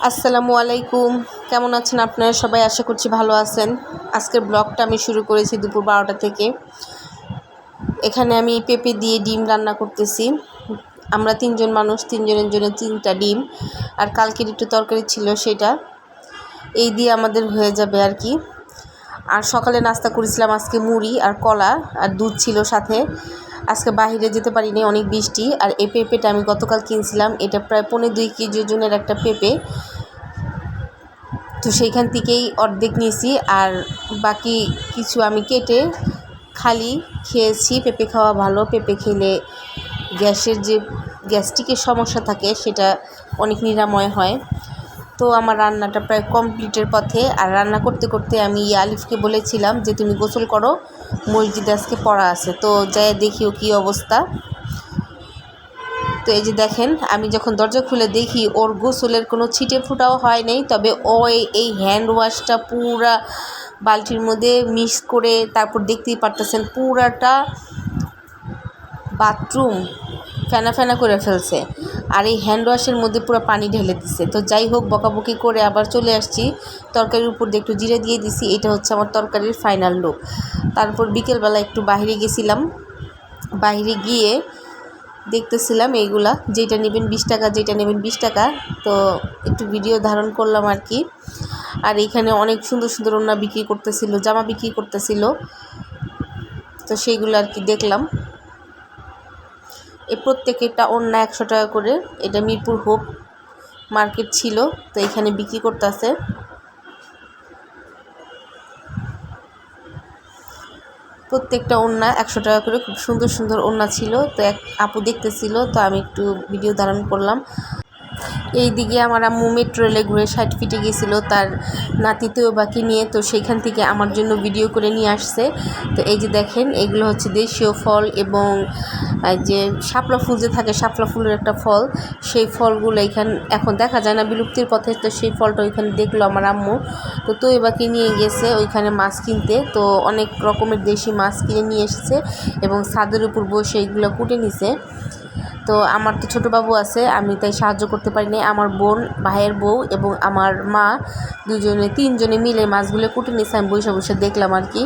আসসালামু আলাইকুম। কেমন আছেন আপনারা? সবাই আশা করছি ভালো আছেন। আজকের ব্লগটা আমি শুরু করেছি দুপুর বারোটা থেকে। এখানে আমি পেঁপে দিয়ে ডিম রান্না করতেছি। আমরা তিনজন মানুষ, তিনজনের জন্য তিনটা ডিম। আর কালকের একটু তরকারি ছিল সেটা। এই দিয়ে আমাদের হয়ে যাবে আর কি। আর সকালে নাস্তা করেছিলাম আজকে মুড়ি আর কলা আর দুধ ছিল সাথে। আজকে বাহিরে যেতে পারিনি, অনেক বৃষ্টি। আর এই পেঁপেটা আমি গতকাল কিনছিলাম, এটা প্রায় পনেরো দুই কেজি ওজনের একটা পেঁপে। তো সেইখান থেকেই অর্ধেক নিয়েছি, আর বাকি কিছু আমি কেটে খালি খেয়েছি। পেঁপে খাওয়া ভালো, পেঁপে খেলে গ্যাসের যে গ্যাস্ট্রিকের সমস্যা থাকে, সেটা অনেক নিরাময় হয়। তো আমার রান্নাটা প্রায় কমপ্লিটের পথে। আর রান্না করতে করতে আমি আলিফকে বলেছিলাম যে, তুমি গোসল করো, মসজিদে আজকে পড়া আছে। তো যাই দেখিও কী অবস্থা। তো এই যে দেখেন, আমি যখন দরজা খুলে দেখি, ওর গোসলের কোনো ছিটে ফুটাও হয় নাই, তবে ও এই হ্যান্ড ওয়াশটা পুরা বালতির মধ্যে মিক্স করে তারপর দেখতেই পারতেছেন পুরাটা বাথরুম ফেনা ফেনা করে ফেলছে। আর এই হ্যান্ড ওয়াশের মধ্যে পুরো পানি ঢেলে দিছে। তো যাই হোক, বকাবকি করে আবার চলে আসছি। তরকারির উপর দিয়ে একটু জিরে দিয়ে দিছি। এটা হচ্ছে আমার তরকারির ফাইনাল লুক তারপর বিকেলবেলা একটু বাহিরে গেছিলাম। বাহিরে গিয়ে দেখতেছিলাম এইগুলা। যেটা নেবেন বিশ টাকা যেটা নেবেন বিশ টাকা। তো একটু ভিডিও ধারণ করলাম আর কি। আর এইখানে অনেক সুন্দর সুন্দর ওনা বিক্রি করতেছিল, জামা বিক্রি করতেছিল। তো সেইগুলো আর কি দেখলাম। এ প্রত্যেকেরটা অন্য একশো টাকা করে এটা মিরপুর হোপ মার্কেট ছিল, তো এখানে বিক্রি করতেছে। প্রত্যেকটা ওড়না একশো টাকা করে খুব সুন্দর সুন্দর ওড়না ছিল, তো এক আপু দেখতেছিল, তো আমি একটু ভিডিও ধারণ করলাম। এই দিকে আমার আম্মু মেট্রো রেলে ঘুরে ষাট ফিটে গিয়েছিল তার নাতিতেও বাকি নিয়ে, তো সেইখান থেকে আমার জন্য ভিডিও করে নিয়ে আসছে। তো এই যে দেখেন, এগুলো হচ্ছে দেশীয় ফল এবং যে শাপলা ফুল যে থাকে, শাপলা ফুলের একটা ফল, সেই ফলগুলো এখানে, এখন দেখা যায় না বিলুপ্তির পথে, তো সেই ফলটা ওইখানে দেখল আমার আম্মু। তো তো এবাকে নিয়ে গেছে ওইখানে মাছ কিনতে, তো অনেক রকমের দেশি মাছ কিনে নিয়ে এসেছে এবং ছাদের উপর বসে এইগুলো কুটে নিছে। তো আমার তো ছোটো বাবু আছে, আমি তাই সাহায্য করতে পারিনি। আমার বোন, ভাইয়ের বউ এবং আমার মা দুজনে, তিনজনে মিলে মাছগুলো কুটে নিয়েছে আমি বসে বসে দেখলাম আর কি।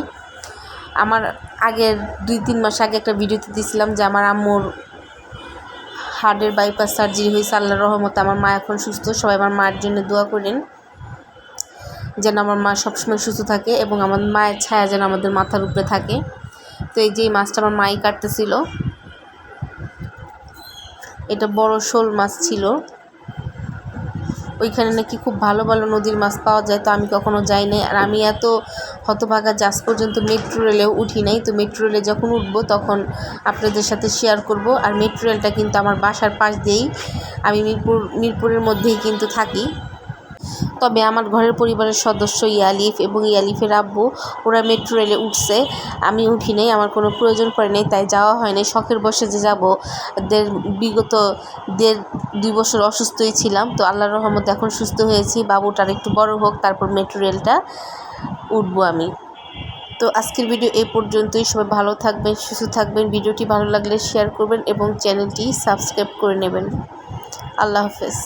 আমার আগের দুই, তিন মাস আগে একটা ভিডিওতে দিয়েছিলাম যে আমার আম্মুর হার্টের বাইপাস সার্জারি হয়েছে আল্লাহ রহমতে আমার মা এখন সুস্থ, সবাই আমার মায়ের জন্য দোয়া করেন। যেন আমার মা সবসময় সুস্থ থাকে এবং আমার মায়ের ছায়া যেন আমাদের মাথার উপরে থাকে। তো এই যে মাছটা আমার মাই কাটতেছিল। এটা বড় শোল মাছ ছিল। ওইখানে নাকি খুব ভালো ভালো নদীর মাছ পাওয়া যায়, তো আমি কখনো যাই নাই। আর আমি এত হতভাগা যাস পর্যন্ত মেট্রো রেলেও উঠি নাই, তো মেট্রো রেলে যখন উঠবো তখন আপনাদের সাথে শেয়ার করব। আর মেট্রো রেলটা কিন্তু আমার বাসার পাশ দিয়েই আমি মিরপুর, মিরপুরের মধ্যেই কিন্তু থাকি। তবে আমার ঘরের পরিবারের সদস্য ইয়ালিফ এবং ইয়ালিফের আব্বু, ওরা মেট্রো রেলে উঠছে। আমি উঠি নেই, আমার কোনো প্রয়োজন পড়ে নেই, তাই যাওয়া হয় নাই। শখের বসে যে যাব, দের বিগত দেড় দুই বছর অসুস্থই ছিলাম। তো আল্লাহর রহমত এখন সুস্থ হয়েছি। বাবুটার একটু বড় হোক, তারপর মেট্রো রেলটা উঠবো আমি। তো আজকের ভিডিও এই পর্যন্তই। সবাই ভালো থাকবেন, সুস্থ থাকবেন। ভিডিওটি ভালো লাগলে শেয়ার করবেন এবং চ্যানেলটি সাবস্ক্রাইব করে নেবেন। আল্লাহ হাফেজ।